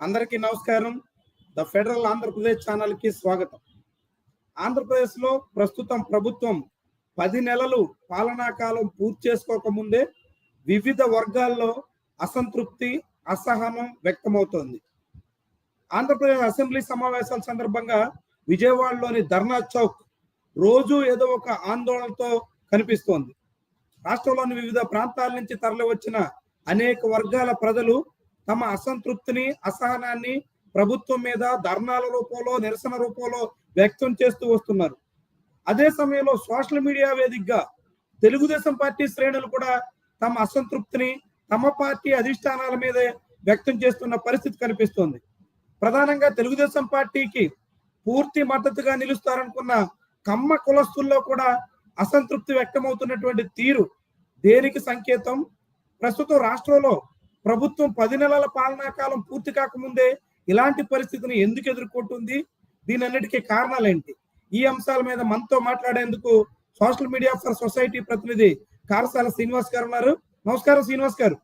అందరికీ నమస్కారం. The federal Andhra Pradesh ఛానల్కి స్వాగతం. ఆంధ్రప్రదేశ్లో ప్రస్తుతం ప్రభుత్వం పది నెలలు పాలనా కాలం పూర్తి చేసుకోక ముందే వివిధ వర్గాల్లో అసంతృప్తి అసహనం వ్యక్తమవుతోంది. ఆంధ్రప్రదేశ్ అసెంబ్లీ సమావేశాల సందర్భంగా విజయవాడలోని ధర్నా చౌక్ రోజు ఏదో ఒక ఆందోళనతో కనిపిస్తోంది. రాష్ట్రంలోని వివిధ ప్రాంతాల నుంచి తరలి వచ్చిన అనేక వర్గాల ప్రజలు తమ అసంతృప్తిని అసహనాన్ని ప్రభుత్వం మీద ధర్నాల రూపంలో నిరసన రూపంలో వ్యక్తం చేస్తూ వస్తున్నారు. అదే సమయంలో సోషల్ మీడియా వేదికగా తెలుగుదేశం పార్టీ శ్రేణులు కూడా తమ అసంతృప్తిని తమ పార్టీ అధిష్టానాల మీదే వ్యక్తం చేస్తున్న పరిస్థితి కనిపిస్తోంది. ప్రధానంగా తెలుగుదేశం పార్టీకి పూర్తి మద్దతుగా నిలుస్తారనుకున్న కమ్మ కులస్తుల్లో కూడా అసంతృప్తి వ్యక్తమవుతున్నటువంటి తీరు దేనికి సంకేతం? ప్రస్తుతం రాష్ట్రంలో ప్రభుత్వం పది నెలల పాలనా కాలం పూర్తి కాకముందే ఇలాంటి పరిస్థితిని ఎందుకు ఎదుర్కొంటుంది? దీని అన్నిటికీ కారణాలేంటి? ఈ అంశాల మీద మనతో మాట్లాడేందుకు సోషల్ మీడియా ఫర్ సొసైటీ ప్రతినిధి కారసాల శ్రీనివాస్ గారు ఉన్నారు. నమస్కారం శ్రీనివాస్ గారు.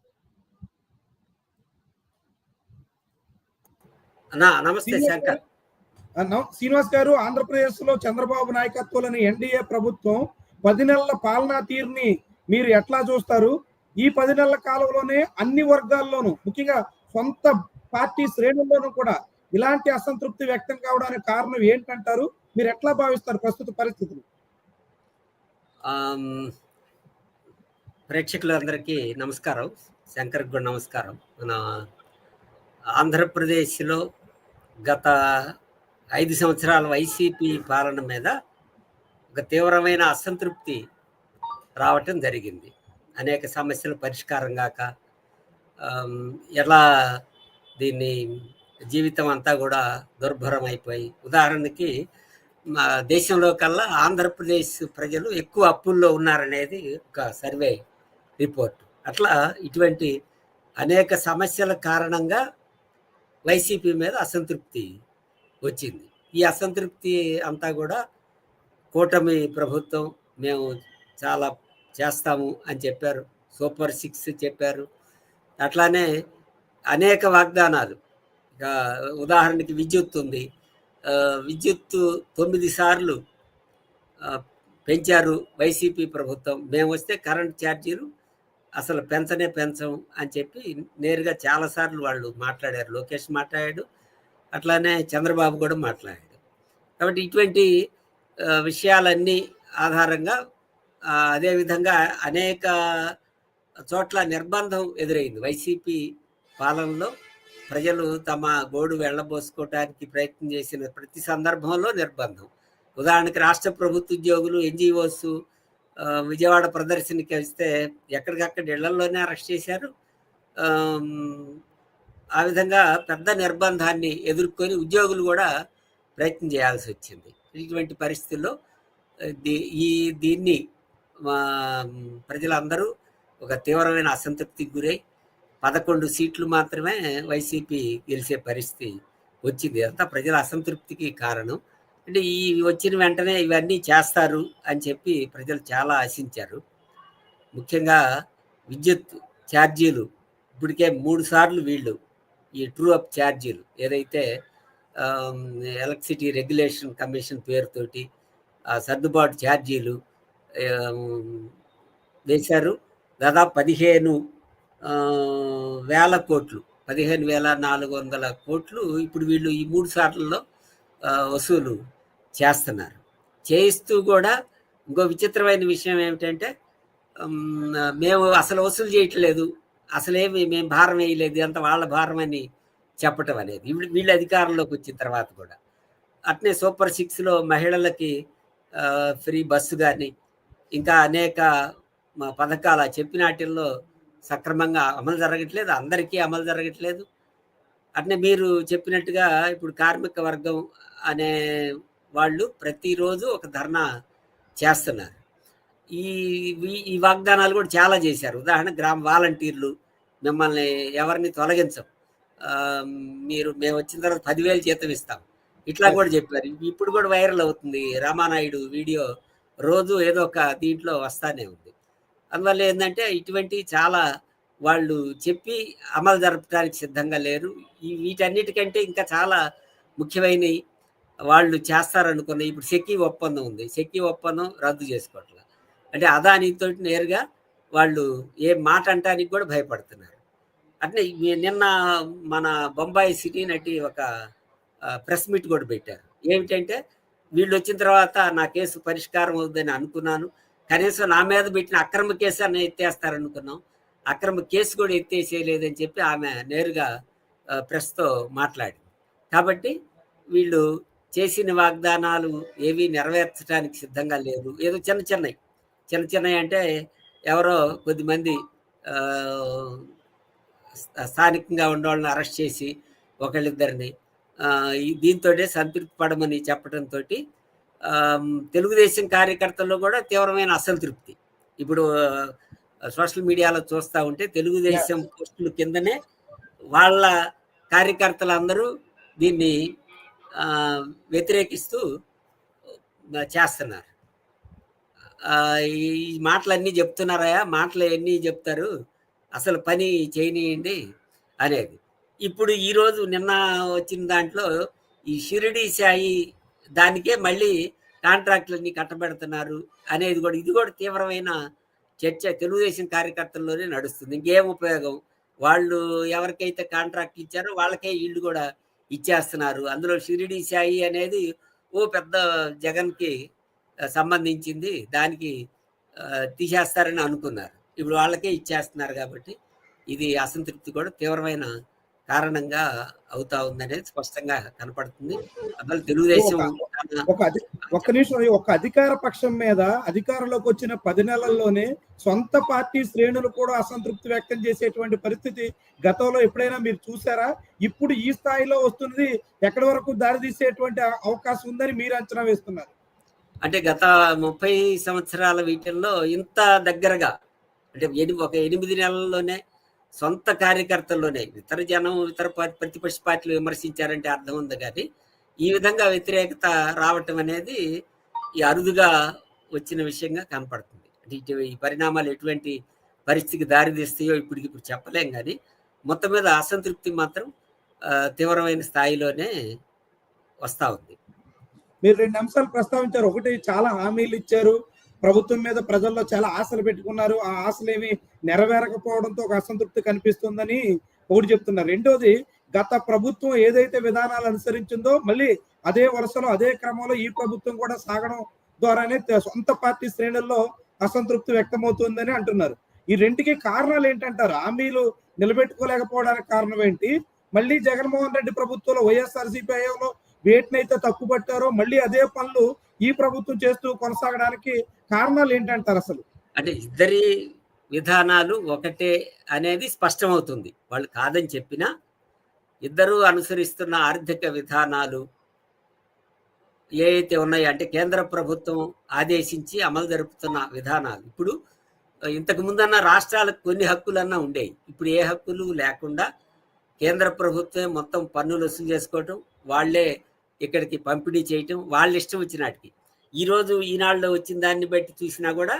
నమస్తే శంకర్. శ్రీనివాస్ గారు ఆంధ్రప్రదేశ్లో చంద్రబాబు నాయకత్వంలోని ఎన్డీఏ ప్రభుత్వం పది నెలల పాలనా తీరుని మీరు ఎట్లా చూస్తారు? ఈ పది నెలల కాలంలోనే అన్ని వర్గాల్లోనూ ముఖ్యంగా సొంత పార్టీ శ్రేణుల్లోనూ కూడా ఇలాంటి అసంతృప్తి వ్యక్తం కావడానికి కారణం ఏంటంటారు? మీరు ఎట్లా భావిస్తారు ప్రస్తుత పరిస్థితులు? ప్రేక్షకులందరికీ నమస్కారం. శంకర్ కూడా నమస్కారం. మన ఆంధ్రప్రదేశ్లో గత ఐదు సంవత్సరాల వైసీపీ పాలన మీద ఒక తీవ్రమైన అసంతృప్తి రావటం జరిగింది. అనేక సమస్యలు పరిష్కారం కాక ఎలా దీన్ని జీవితం అంతా కూడా దుర్భరం అయిపోయి ఉదాహరణకి మా దేశంలో కల్లా ఆంధ్రప్రదేశ్ ప్రజలు ఎక్కువ అప్పుల్లో ఉన్నారనేది ఒక సర్వే రిపోర్ట్. అట్లా ఇటువంటి అనేక సమస్యల కారణంగా వైసీపీ మీద అసంతృప్తి వచ్చింది. ఈ అసంతృప్తి అంతా కూడా కూటమి ప్రభుత్వం మేము చాలా చేస్తాము అని చెప్పారు. సూపర్ సిక్స్ చెప్పారు. అట్లానే అనేక వాగ్దానాలు. ఇక ఉదాహరణకి విద్యుత్ ఉంది. విద్యుత్ విద్యుత్తు తొమ్మిది సార్లు పెంచారు వైసీపీ ప్రభుత్వం. మేము వస్తే కరెంట్ ఛార్జీలు అసలు పెంచనే పెంచం అని చెప్పి నేరుగా చాలాసార్లు వాళ్ళు మాట్లాడారు. లోకేష్ మాట్లాడాడు. అట్లానే చంద్రబాబు కూడా మాట్లాడాడు. కాబట్టి ఇటువంటి విషయాలన్నీ ఆధారంగా అదేవిధంగా అనేక చోట్ల నిర్బంధం ఎదురైంది. వైసీపీ పాలనలో ప్రజలు తమ గోడు వెళ్ళబోసుకోవడానికి ప్రయత్నం చేసిన ప్రతి సందర్భంలో నిర్బంధం. ఉదాహరణకి రాష్ట్ర ప్రభుత్వ ఉద్యోగులు ఎన్జిఓస్ విజయవాడ ప్రదర్శనకి వస్తే ఎక్కడికక్కడ ఇళ్ళలోనే అరెస్ట్ చేశారు. ఆ విధంగా పెద్ద నిర్బంధాన్ని ఎదుర్కొని ఉద్యోగులు కూడా ప్రయత్నం చేయాల్సి వచ్చింది. ఇటువంటి పరిస్థితుల్లో దీ- ఈ దీన్ని ప్రజలందరూ ఒక తీవ్రమైన అసంతృప్తికి గురై పదకొండు సీట్లు మాత్రమే వైసీపీ గెలిచే పరిస్థితి వచ్చింది. అంతా ప్రజల అసంతృప్తికి కారణం. అంటే ఈ వచ్చిన వెంటనే ఇవన్నీ చేస్తారు అని చెప్పి ప్రజలు చాలా ఆశించారు. ముఖ్యంగా విద్యుత్ ఛార్జీలు ఇప్పటికే మూడు సార్లు వీళ్ళు ఈ ట్రూ అప్ ఛార్జీలు ఏదైతే ఎలక్ట్రిసిటీ రెగ్యులేషన్ కమిషన్ పేరుతోటి సర్దుబాటు ఛార్జీలు వేశారు? దాదాపు పదిహేను వేల కోట్లు. పదిహేను వేల నాలుగు వందల కోట్లు ఇప్పుడు వీళ్ళు ఈ మూడు సార్లలో వసూలు చేస్తున్నారు. చేయిస్తూ కూడా ఇంకో విచిత్రమైన విషయం ఏమిటంటే మేము అసలు వసూలు చేయట్లేదు. అసలేమి మేము భారం వేయలేదు. అంత వాళ్ళ భారం అని చెప్పటం అనేది. వీళ్ళు వీళ్ళ అధికారంలోకి వచ్చిన తర్వాత కూడా. అట్నే సూపర్ సిక్స్లో మహిళలకి ఫ్రీ బస్సు కానీ ఇంకా అనేక పథకాల చెప్పిన వాటిల్లో సక్రమంగా అమలు జరగట్లేదు అందరికీ అమలు జరగట్లేదు. అట్నే మీరు చెప్పినట్టుగా ఇప్పుడు కార్మిక వర్గం అనే వాళ్ళు ప్రతిరోజు ఒక ధర్నా చేస్తున్నారు. ఈ ఈ- వాగ్దానాలు కూడా చాలా చేశారు. ఉదాహరణ గ్రామ వాలంటీర్లు మిమ్మల్ని ఎవరిని తొలగించం. మీరు మేము వచ్చిన తర్వాత పదివేలు జీతం ఇస్తాం. ఇట్లా కూడా చెప్పారు. ఇప్పుడు కూడా వైరల్ అవుతుంది. రామానాయుడు వీడియో రోజు ఏదో ఒక దీంట్లో వస్తానే ఉంది. అందువల్ల ఏంటంటే ఇటువంటి చాలా వాళ్ళు చెప్పి అమలు జరపడానికి సిద్ధంగా లేరు. ఈ వీటన్నిటికంటే ఇంకా చాలా ముఖ్యమైనవి వాళ్ళు చేస్తారనుకున్న ఇప్పుడు సెకీ ఒప్పందం ఉంది. సెకీ ఒప్పందం రద్దు చేసుకోవట్ల. అంటే అదానితో నేరుగా వాళ్ళు ఏ మాట అంటానికి కూడా భయపడుతున్నారు. అంటే నిన్న మన బొంబాయి సిటీ నటి ఒక ప్రెస్ మీట్ కూడా పెట్టారు. ఏమిటంటే వీళ్ళు వచ్చిన తర్వాత నా కేసు పరిష్కారం అవుతుందని అనుకున్నాను. కనీసం నా మీద పెట్టిన అక్రమ కేసు అని ఎత్తేస్తారనుకున్నాం. అక్రమ కేసు కూడా ఎత్తేసేయలేదని చెప్పి ఆమె నేరుగా ప్రెస్తో మాట్లాడింది. కాబట్టి వీళ్ళు చేసిన వాగ్దానాలు ఏవి నెరవేర్చడానికి సిద్ధంగా లేరు. ఏదో చిన్న చిన్నవి చిన్న చిన్నవి అంటే ఎవరో కొద్దిమంది స్థానికంగా ఉన్న వాళ్ళని అరెస్ట్ చేసి ఒకళ్ళిద్దరిని దీంతో సంతృప్తి పడమని చెప్పడంతో తెలుగుదేశం కార్యకర్తల్లో కూడా తీవ్రమైన అసంతృప్తి. ఇప్పుడు సోషల్ మీడియాలో చూస్తూ ఉంటే తెలుగుదేశం పోస్టుల కిందనే వాళ్ళ కార్యకర్తలందరూ దీన్ని వ్యతిరేకిస్తూ చేస్తున్నారు. ఈ మాటలన్నీ చెప్తున్నారా? మాటలు ఎన్ని చెప్తారు? అసలు పని చేయనియండి అనేది. ఇప్పుడు ఈరోజు నిన్న వచ్చిన దాంట్లో ఈ షిరిడి సాయి దానికే మళ్ళీ కాంట్రాక్టులన్నీ కట్టబెడుతున్నారు అనేది కూడా ఇది కూడా తీవ్రమైన చర్చ తెలుగుదేశం కార్యకర్తల్లోనే నడుస్తుంది. ఇంకేం ఉపయోగం? వాళ్ళు ఎవరికైతే కాంట్రాక్ట్ ఇచ్చారో వాళ్ళకే వీళ్ళు కూడా ఇచ్చేస్తున్నారు. అందులో షిరిడి సాయి అనేది ఓ పెద్ద జగన్కి సంబంధించింది. దానికి తీసేస్తారని అనుకున్నారు. ఇప్పుడు వాళ్ళకే ఇచ్చేస్తున్నారు కాబట్టి ఇది అసంతృప్తి కూడా తీవ్రమైన కారణంగా అవుతా ఉందనేది స్పష్టంగా కనపడుతుంది. అసలు తెలుగుదేశం ఒక్క నిమిషం ఒక అధికార పక్షం మీద అధికారంలోకి వచ్చిన పది నెలల్లోనే సొంత పార్టీ శ్రేణులు కూడా అసంతృప్తి వ్యక్తం చేసేటువంటి పరిస్థితి గతంలో ఎప్పుడైనా మీరు చూసారా? ఇప్పుడు ఈ స్థాయిలో వస్తున్నది ఎక్కడి వరకు దారి తీసేటువంటి అవకాశం ఉందని మీరు అంచనా వేస్తున్నారు? అంటే గత ముప్పై సంవత్సరాల వీటిల్లో ఇంత దగ్గరగా అంటే ఒక ఎనిమిది నెలల్లోనే సొంత కార్యకర్తల్లోనే. ఇతర జనం ఇతర ప్రతిపక్ష పార్టీలు విమర్శించారంటే అర్థం ఉంది కానీ ఈ విధంగా వ్యతిరేకత రావటం అనేది ఈ అరుదుగా వచ్చిన విషయంగా కనపడుతుంది. అంటే ఈ పరిణామాలు ఎటువంటి పరిస్థితికి దారితీస్తాయో ఇప్పటికి ఇప్పుడు చెప్పలేం కానీ మొత్తం మీద అసంతృప్తి మాత్రం తీవ్రమైన స్థాయిలోనే వస్తూ ఉంది. మీరు రెండు అంశాలు ప్రస్తావించారు. ఒకటి చాలా హామీలు ఇచ్చారు. ప్రభుత్వం మీద ప్రజల్లో చాలా ఆశలు పెట్టుకున్నారు. ఆ ఆశలు ఏమి నెరవేరకపోవడంతో ఒక అసంతృప్తి కనిపిస్తుందని ఒకటి చెప్తున్నారు. రెండోది గత ప్రభుత్వం ఏదైతే విధానాలు అనుసరించిందో మళ్ళీ అదే వరుసలో అదే క్రమంలో ఈ ప్రభుత్వం కూడా సాగడం ద్వారానే సొంత పార్టీ శ్రేణుల్లో అసంతృప్తి వ్యక్తమవుతుందని అంటున్నారు. ఈ రెంటికి కారణాలు ఏంటంటారు? హామీలు నిలబెట్టుకోలేకపోవడానికి కారణం ఏంటి? మళ్ళీ జగన్మోహన్ రెడ్డి ప్రభుత్వంలో వైఎస్ఆర్సీపీ హయాంలో వేటినైతే తక్కువ పట్టారో మళ్ళీ అదే పనులు ఈ ప్రభుత్వం చేస్తూ కొనసాగడానికి కారణాలు ఏంటంటారు అసలు? అంటే ఇద్దరి విధానాలు ఒకటే అనేది స్పష్టమవుతుంది. వాళ్ళు కాదని చెప్పినా ఇద్దరు అనుసరిస్తున్న ఆర్థిక విధానాలు ఏ అయితే ఉన్నాయో అంటే కేంద్ర ప్రభుత్వం ఆదేశించి అమలు జరుపుతున్న విధానాలు. ఇప్పుడు ఇంతకు ముందన్న రాష్ట్రాలకు కొన్ని హక్కులన్నా ఉండేవి. ఇప్పుడు ఏ హక్కులు లేకుండా కేంద్ర ప్రభుత్వం మొత్తం పన్నులు వసూలు చేసుకోవటం వాళ్ళే ఇక్కడికి పంపిణీ చేయటం వాళ్ళ ఇష్టం వచ్చినాటికి ఈరోజు ఈనాడులో వచ్చిన దాన్ని బట్టి చూసినా కూడా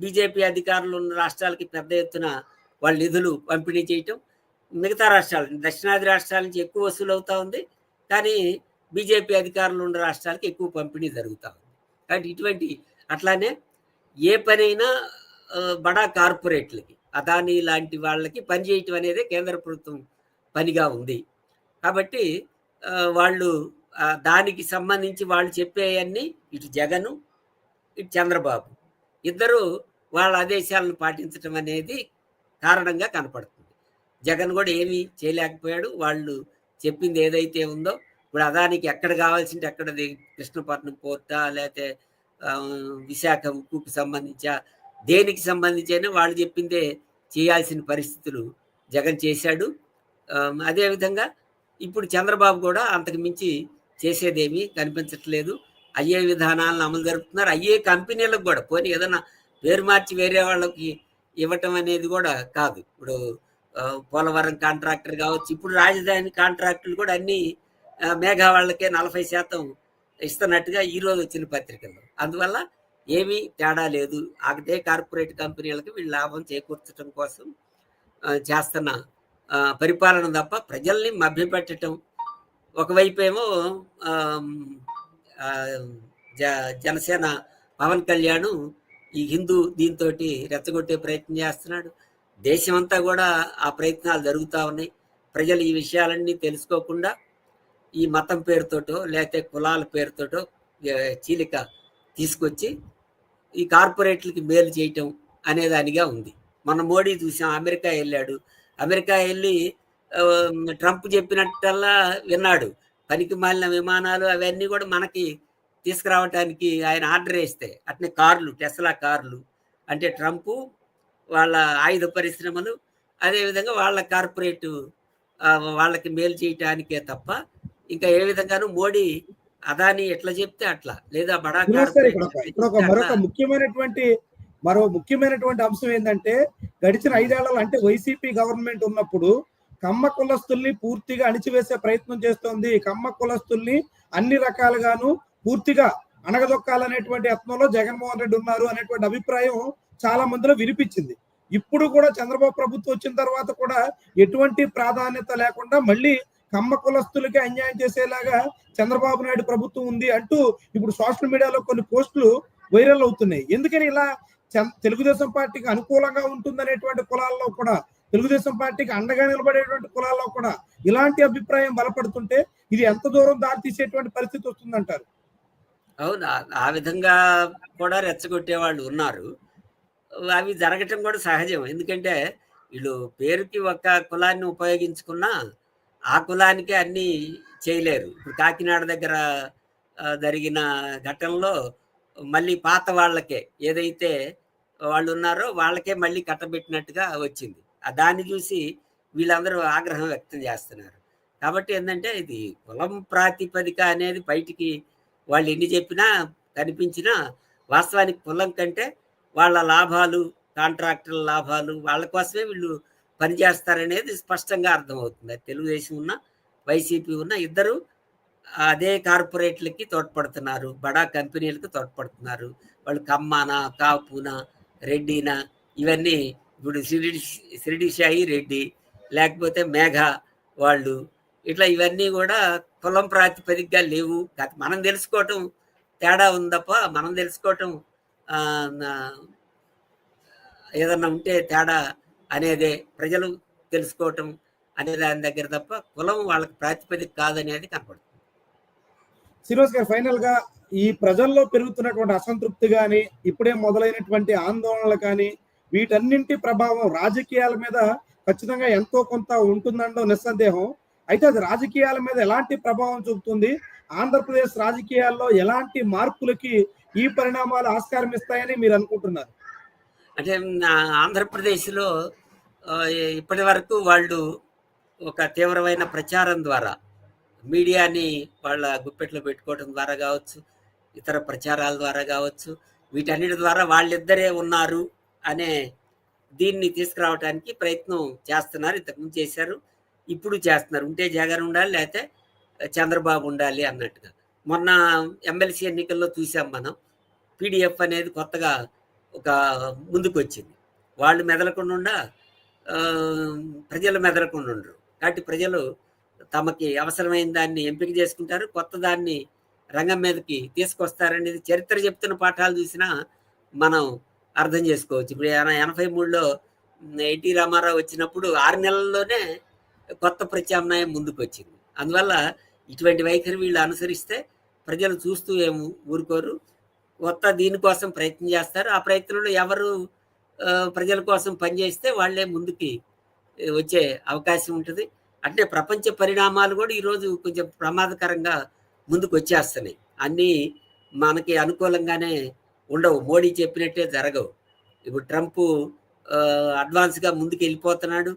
బీజేపీ అధికారులు ఉన్న రాష్ట్రాలకి పెద్ద ఎత్తున వాళ్ళ నిధులు పంపిణీ చేయటం మిగతా రాష్ట్రాలు దక్షిణాది రాష్ట్రాల నుంచి ఎక్కువ వసూలు అవుతూ ఉంది. కానీ బీజేపీ అధికారులు ఉన్న రాష్ట్రాలకి ఎక్కువ పంపిణీ జరుగుతూ ఉంది. కాబట్టి ఇటువంటి అట్లానే ఏ పనైనా బడా కార్పొరేట్లకి అదానీ లాంటి వాళ్ళకి పనిచేయటం అనేది కేంద్ర ప్రభుత్వం పనిగా ఉంది. కాబట్టి వాళ్ళు దానికి సంబంధించి వాళ్ళు చెప్పేయన్నీ ఇటు జగను ఇటు చంద్రబాబు. ఇద్దరు వాళ్ళ ఆదేశాలను పాటించటం అనేది కారణంగా కనపడుతుంది. జగన్ కూడా ఏమీ చేయలేకపోయాడు. వాళ్ళు చెప్పింది ఏదైతే ఉందో ఇప్పుడు అదానికి ఎక్కడ కావాల్సింటే ఎక్కడ కృష్ణపట్నం పోర్టా లేకపోతే విశాఖ ఉక్కుకి సంబంధించా దేనికి సంబంధించి అయినా వాళ్ళు చెప్పిందే చేయాల్సిన పరిస్థితులు జగన్ చేశాడు. అదేవిధంగా ఇప్పుడు చంద్రబాబు కూడా అంతకు మించి చేసేదేమీ కనిపించట్లేదు. అయ్యే విధానాలను అమలు జరుపుతున్నారు. అయ్యే కంపెనీలకు కూడా పోనీ ఏదైనా పేరు మార్చి వేరే వాళ్ళకి ఇవ్వటం అనేది కూడా కాదు. ఇప్పుడు పోలవరం కాంట్రాక్టర్ కావచ్చు ఇప్పుడు రాజధాని కాంట్రాక్టులు కూడా అన్ని మేఘా వాళ్ళకే నలభై శాతం ఇస్తున్నట్టుగా ఈరోజు వచ్చిన పత్రికల్లో. అందువల్ల ఏమీ తేడా లేదు. అదే కార్పొరేట్ కంపెనీలకు వీళ్ళు లాభం చేకూర్చడం కోసం చేస్తున్న పరిపాలన తప్ప ప్రజల్ని మభ్యపెట్టడం ఒకవైపు ఏమో జ- జనసేన పవన్ కళ్యాణ్ ఈ హిందూ దీంతో రెచ్చగొట్టే ప్రయత్నం చేస్తున్నాడు. దేశమంతా కూడా ఆ ప్రయత్నాలు జరుగుతూ ఉన్నాయి. ప్రజలు ఈ విషయాలన్నీ తెలుసుకోకుండా ఈ మతం పేరుతోటో లేకపోతే కులాల పేరుతోటో చీలిక తీసుకొచ్చి ఈ కార్పొరేట్లకి మేలు చేయటం అనేదానిగా ఉంది. మన మోడీ చూసాం అమెరికా వెళ్ళాడు. అమెరికా వెళ్ళి ట్రంప్ చెప్పినట్టల్లా విన్నాడు. పనికి మాలిన విమానాలు అవన్నీ కూడా మనకి తీసుకురావటానికి ఆయన ఆర్డర్ వేస్తే అట్నే కార్లు టెస్లా కార్లు అంటే ట్రంప్ వాళ్ళ ఆయుధ పరిశ్రమలు అదేవిధంగా వాళ్ళ కార్పొరేట్ వాళ్ళకి మేలు చేయటానికే తప్ప ఇంకా ఏ విధంగానూ మోడీ అదాని ఎట్లా చెప్తే అట్లా. లేదా బడా మరొక ముఖ్యమైనటువంటి మరో ముఖ్యమైనటువంటి అంశం ఏంటంటే గడిచిన ఐదేళ్ళలో అంటే వైసీపీ గవర్నమెంట్ ఉన్నప్పుడు కమ్మ కులస్తుల్ని పూర్తిగా అణిచివేసే ప్రయత్నం చేస్తోంది. కమ్మ కులస్తుల్ని అన్ని రకాలుగాను పూర్తిగా అణగదొక్కాలనేటువంటి యత్నంలో జగన్మోహన్ రెడ్డి ఉన్నారు అనేటువంటి అభిప్రాయం చాలా మందిలో వినిపించింది. ఇప్పుడు కూడా చంద్రబాబు ప్రభుత్వం వచ్చిన తర్వాత కూడా ఎటువంటి ప్రాధాన్యత లేకుండా మళ్ళీ కమ్మ కులస్తులకి అన్యాయం చేసేలాగా చంద్రబాబు నాయుడు ప్రభుత్వం ఉంది అంటూ ఇప్పుడు సోషల్ మీడియాలో కొన్ని పోస్టులు వైరల్ అవుతున్నాయి. ఎందుకని ఇలా తెలుగుదేశం పార్టీకి అనుకూలంగా ఉంటుందనేటువంటి కులాల్లో కూడా తెలుగుదేశం పార్టీకి అండగా నిలబడేటువంటి కులాల్లో కూడా ఇలాంటి అభిప్రాయం బలపడుతుంటే ఇది ఎంత దూరం దారి తీసేటువంటి పరిస్థితి వస్తుందంటారు? అవును ఆ- విధంగా కూడా రెచ్చగొట్టే వాళ్ళు ఉన్నారు. అవి జరగటం కూడా సహజం. ఎందుకంటే వీళ్ళు పేరుకి ఒక కులాన్ని ఉపయోగించుకున్నా ఆ కులానికి అన్నీ చేయలేరు. ఇప్పుడు కాకినాడ దగ్గర జరిగిన ఘటనలో మళ్ళీ పాత వాళ్ళకే ఏదైతే వాళ్ళు ఉన్నారో వాళ్ళకే మళ్ళీ కట్టబెట్టినట్టుగా వచ్చింది. దాన్ని చూసి వీళ్ళందరూ ఆగ్రహం వ్యక్తం చేస్తున్నారు. కాబట్టి ఏంటంటే ఇది కులం ప్రాతిపదిక అనేది బయటికి వాళ్ళు ఎన్ని చెప్పినా కనిపించినా వాస్తవానికి కులం కంటే వాళ్ళ లాభాలు కాంట్రాక్టర్ల లాభాలు వాళ్ళ కోసమే వీళ్ళు పనిచేస్తారనేది స్పష్టంగా అర్థమవుతుంది. తెలుగుదేశం ఉన్న వైసీపీ ఉన్న ఇద్దరు అదే కార్పొరేట్లకి తోడ్పడుతున్నారు బడా కంపెనీలకు తోడ్పడుతున్నారు. వాళ్ళు కమ్మానా కాపునా రెడ్డినా ఇవన్నీ ఇప్పుడు షిరిడి షిరిడి రెడ్డి లేకపోతే మేఘ వాళ్ళు ఇట్లా ఇవన్నీ కూడా కులం ప్రాతిపదికగా లేవు. మనం తెలుసుకోవటం తేడా ఉందప్ప మనం తెలుసుకోవటం ఏదన్నా ఉంటే తేడా అనేదే ప్రజలు తెలుసుకోవటం అనే దాని దగ్గర తప్ప కులం వాళ్ళకి ప్రాతిపదిక కాదనేది కనపడుతుంది. శ్రీనివాస్ గారు ఫైనల్గా ఈ ప్రజల్లో పెరుగుతున్నటువంటి అసంతృప్తి కానీ ఇప్పుడే మొదలైనటువంటి ఆందోళనలు కానీ వీటన్నింటి ప్రభావం రాజకీయాల మీద ఖచ్చితంగా ఎంతో కొంత ఉంటుందండో నిస్సందేహం. అయితే అది రాజకీయాల మీద ఎలాంటి ప్రభావం చూపుతుంది? ఆంధ్రప్రదేశ్ రాజకీయాల్లో ఎలాంటి మార్పులకి ఈ పరిణామాలు ఆస్కారం ఇస్తాయని మీరు అనుకుంటున్నారు? అంటే ఆంధ్రప్రదేశ్లో ఇప్పటి వరకు వాళ్ళు ఒక తీవ్రమైన ప్రచారం ద్వారా మీడియాని వాళ్ళ గుప్పెట్లో పెట్టుకోవడం ద్వారా కావచ్చు ఇతర ప్రచారాల ద్వారా కావచ్చు వీటన్నిటి ద్వారా వాళ్ళిద్దరే ఉన్నారు. అనే దీన్ని తీసుకురావడానికి ప్రయత్నం చేస్తున్నారు. ఇంతకుముందు చేశారు. ఇప్పుడు చేస్తున్నారు. ఉంటే జగన్ ఉండాలి లేకపోతే చంద్రబాబు ఉండాలి అన్నట్టుగా. మొన్న ఎమ్మెల్సీ ఎన్నికల్లో చూసాం మనం. పీడిఎఫ్ అనేది కొత్తగా ఒక ముందుకు వచ్చింది వాళ్ళు మెదలకుండా ప్రజలు మెదలకుండా ఉండరు. కాబట్టి ప్రజలు తమకి అవసరమైన దాన్ని ఎంపిక చేసుకుంటారు. కొత్త దాన్ని రంగం మీదకి తీసుకొస్తారనేది చరిత్ర చెప్తున్న పాఠాలు చూసినా మనం అర్థం చేసుకోవచ్చు. ఇప్పుడు ఎనభై మూడులో ఎన్టీ రామారావు వచ్చినప్పుడు ఆరు నెలల్లోనే కొత్త ప్రత్యామ్నాయం ముందుకు వచ్చింది అందువల్ల ఇటువంటి వైఖరి వీళ్ళు అనుసరిస్తే ప్రజలు చూస్తూ ఏం ఊరుకోరు. కొత్త దీనికోసం ప్రయత్నం చేస్తారు. ఆ ప్రయత్నంలో ఎవరు ప్రజల కోసం పనిచేస్తే వాళ్ళే ముందుకి వచ్చే అవకాశం ఉంటుంది. అంటే ప్రపంచ పరిణామాలు కూడా ఈరోజు కొంచెం ప్రమాదకరంగా ముందుకు వచ్చేస్తున్నాయి అన్నీ మనకి అనుకూలంగానే ఉండవు. మోడీ చెప్పినట్టే జరగవు. ఇప్పుడు ట్రంప్ అడ్వాన్స్గా ముందుకు వెళ్ళిపోతున్నాడు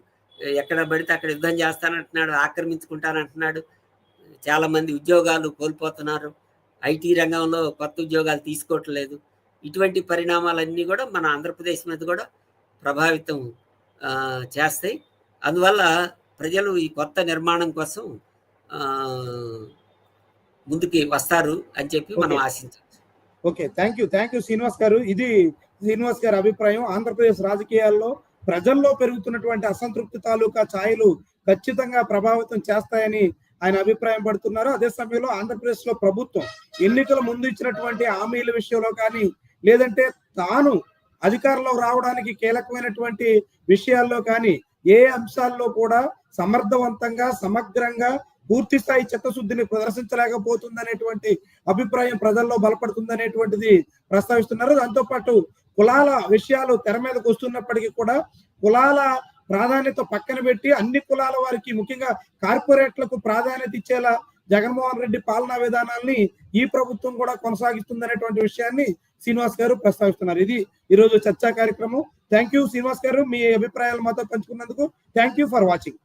ఎక్కడ పడితే అక్కడ యుద్ధం చేస్తానంటున్నాడు ఆక్రమించుకుంటానంటున్నాడు. చాలా మంది ఉద్యోగాలు కోల్పోతున్నారు. ఐటీ రంగంలో కొత్త ఉద్యోగాలు తీసుకోవట్లేదు. ఇటువంటి పరిణామాలన్నీ కూడా మన ఆంధ్రప్రదేశ్ మీద కూడా ప్రభావితం చేస్తాయి. అందువల్ల ప్రజలు ఈ కొత్త నిర్మాణం కోసం ముందుకి వస్తారు అని చెప్పి మనం Okay. Okay thank you thank you Srinivas garu. ఇది శ్రీనివాస్ గారి అభిప్రాయం. ఆంధ్రప్రదేశ్ రాజకీయాల్లో ప్రజల్లో పెరుగుతున్నటువంటి అసంతృప్తి తాలూకా ఛాయలు ఖచ్చితంగా ప్రభావితం చేస్తాయని ఆయన అభిప్రాయం పడుతున్నారు. అదే సమయంలో ఆంధ్రప్రదేశ్లో ప్రభుత్వం ఎన్నికల ముందు ఇచ్చినటువంటి హామీల విషయంలో కానీ లేదంటే తాను అధికారంలో రావడానికి కీలకమైనటువంటి విషయాల్లో కానీ ఏ అంశాల్లో కూడా సమర్థవంతంగా సమగ్రంగా పూర్తి స్థాయి చిత్తశుద్ధిని ప్రదర్శించలేకపోతుందనేటువంటి అభిప్రాయం ప్రజల్లో బలపడుతుందనేటువంటిది ప్రస్తావిస్తున్నారు. దాంతో పాటు కులాల విషయాలు తెర మీదకు వస్తున్నప్పటికీ కూడా కులాల ప్రాధాన్యత పక్కన పెట్టి అన్ని కులాల వారికి ముఖ్యంగా కార్పొరేట్లకు ప్రాధాన్యత ఇచ్చేలా జగన్మోహన్ రెడ్డి పాలనా విధానాన్ని ఈ ప్రభుత్వం కూడా కొనసాగిస్తుందనేటువంటి విషయాన్ని శ్రీనివాస్ గారు ప్రస్తావిస్తున్నారు. ఇది ఈ రోజు చర్చా కార్యక్రమం. థ్యాంక్ యూ శ్రీనివాస్ గారు మీ అభిప్రాయాలు మాతో పంచుకున్నందుకు థ్యాంక్ యూ ఫర్ వాచింగ్.